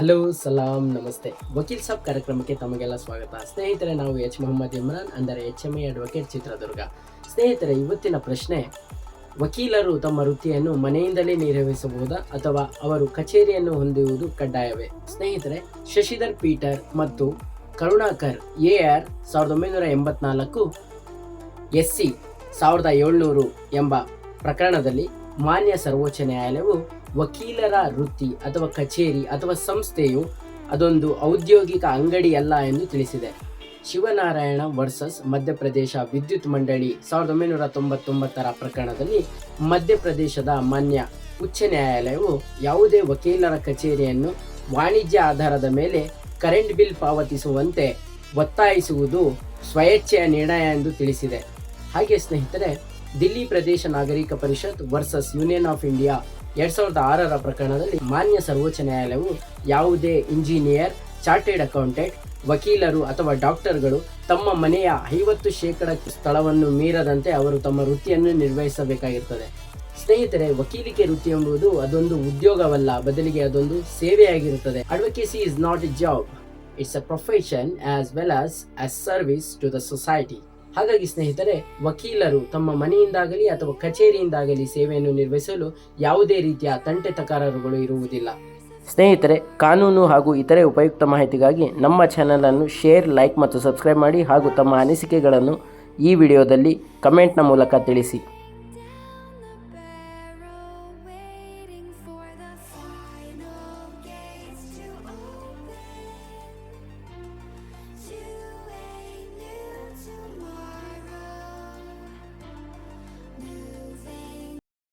Hello, ಸಲಾಂ, ನಮಸ್ತೆ. ವಕೀಲ್ ಸಾಬ್ ಕಾರ್ಯಕ್ರಮಕ್ಕೆ ತಮಗೆಲ್ಲ ಸ್ವಾಗತ. ಸ್ನೇಹಿತರೆ, ನಾವು ಎಚ್. ಮೊಹಮ್ಮದ್ ಇಮ್ರಾನ್, ಅಂದರೆ H. M A. Advocate Chitradurga. ಸ್ನೇಹಿತರೆ, ಇವತ್ತಿನ ಪ್ರಶ್ನೆ, ವಕೀಲರು ತಮ್ಮ ವೃತ್ತಿಯನ್ನು ಮನೆಯಿಂದಲೇ ನಿರ್ವಹಿಸಬಹುದಾ ಅಥವಾ ಅವರು ಕಚೇರಿಯನ್ನು ಹೊಂದುವುದು ಕಡ್ಡಾಯವೇ? ಸ್ನೇಹಿತರೆ, ಶಶಿಧರ್ ಪೀಟರ್ ಮತ್ತು ಕರುಣಾಕರ್ ಎ ಆರ್ ಸಾವಿರದ ಒಂಬೈನೂರ ಎಂಬತ್ನಾಲ್ಕು ಎಸ್ ಸಿ ಸಾವಿರದ ಏಳ್ನೂರು ಎಂಬ ಪ್ರಕರಣದಲ್ಲಿ ಮಾನ್ಯ ಸರ್ವೋಚ್ಚ ನ್ಯಾಯಾಲಯವು ವಕೀಲರ ವೃತ್ತಿ ಅಥವಾ ಕಚೇರಿ ಅಥವಾ ಸಂಸ್ಥೆಯು ಅದೊಂದು ಔದ್ಯೋಗಿಕ ಅಂಗಡಿಯಲ್ಲ ಎಂದು ತಿಳಿಸಿದೆ. ಶಿವನಾರಾಯಣ ವರ್ಸಸ್ ಮಧ್ಯಪ್ರದೇಶ ವಿದ್ಯುತ್ ಮಂಡಳಿ ಸಾವಿರದ ಒಂಬೈನೂರ ತೊಂಬತ್ತೊಂಬತ್ತರ ಪ್ರಕರಣದಲ್ಲಿ ಮಧ್ಯಪ್ರದೇಶದ ಮಾನ್ಯ ಉಚ್ಚ ನ್ಯಾಯಾಲಯವು ಯಾವುದೇ ವಕೀಲರ ಕಚೇರಿಯನ್ನು ವಾಣಿಜ್ಯ ಆಧಾರದ ಮೇಲೆ ಕರೆಂಟ್ ಬಿಲ್ ಪಾವತಿಸುವಂತೆ ಒತ್ತಾಯಿಸುವುದು ಸ್ವಯಚ್ಛೆಯ ನಿರ್ಣಯ ಎಂದು ತಿಳಿಸಿದೆ. ಹಾಗೆ ಸ್ನೇಹಿತರೆ Delhi Pradesh Nagarik Parishad versus union of India ಎರಡ್ ಸಾವಿರದ ಆರರ ಪ್ರಕರಣದಲ್ಲಿ ಮಾನ್ಯ ಸರ್ವೋಚ್ಚ ನ್ಯಾಯಾಲಯವು ಯಾವುದೇ ಇಂಜಿನಿಯರ್, ಚಾರ್ಟೆಡ್ ಅಕೌಂಟೆಂಟ್, ವಕೀಲರು ಅಥವಾ ಡಾಕ್ಟರ್ಗಳು ತಮ್ಮ ಮನೆಯ ಐವತ್ತು ಶೇಕಡ ಸ್ಥಳವನ್ನು ಮೀರದಂತೆ ಅವರು ತಮ್ಮ ವೃತ್ತಿಯನ್ನು ನಿರ್ವಹಿಸಬೇಕಾಗಿರುತ್ತದೆ ಸ್ನೇಹಿತರೆ, ವಕೀಲಿಕೆ ವೃತ್ತಿ ಎಂಬುದು ಅದೊಂದು ಉದ್ಯೋಗವಲ್ಲ, ಬದಲಿಗೆ ಅದೊಂದು ಸೇವೆಯಾಗಿರುತ್ತದೆ. Advocacy is not a job it's a profession as well as service to the society ಹಾಗಾಗಿ ಸ್ನೇಹಿತರೆ, ವಕೀಲರು ತಮ್ಮ ಮನೆಯಿಂದಾಗಲಿ ಅಥವಾ ಕಚೇರಿಯಿಂದಾಗಲಿ ಸೇವೆಯನ್ನು ನಿರ್ವಹಿಸಲು ಯಾವುದೇ ರೀತಿಯ ತಂಟೆ ತಕರಾರುಗಳು ಇರುವುದಿಲ್ಲ. ಸ್ನೇಹಿತರೆ, ಕಾನೂನು ಹಾಗೂ ಇತರೆ ಉಪಯುಕ್ತ ಮಾಹಿತಿಗಾಗಿ ನಮ್ಮ ಚಾನಲನ್ನು ಶೇರ್ ಲೈಕ್ ಮತ್ತು ಸಬ್ಸ್ಕ್ರೈಬ್ ಮಾಡಿ ಹಾಗೂ ತಮ್ಮ ಅನಿಸಿಕೆಗಳನ್ನು ಈ ವಿಡಿಯೋದಲ್ಲಿ ಕಮೆಂಟ್ನ ಮೂಲಕ ತಿಳಿಸಿ.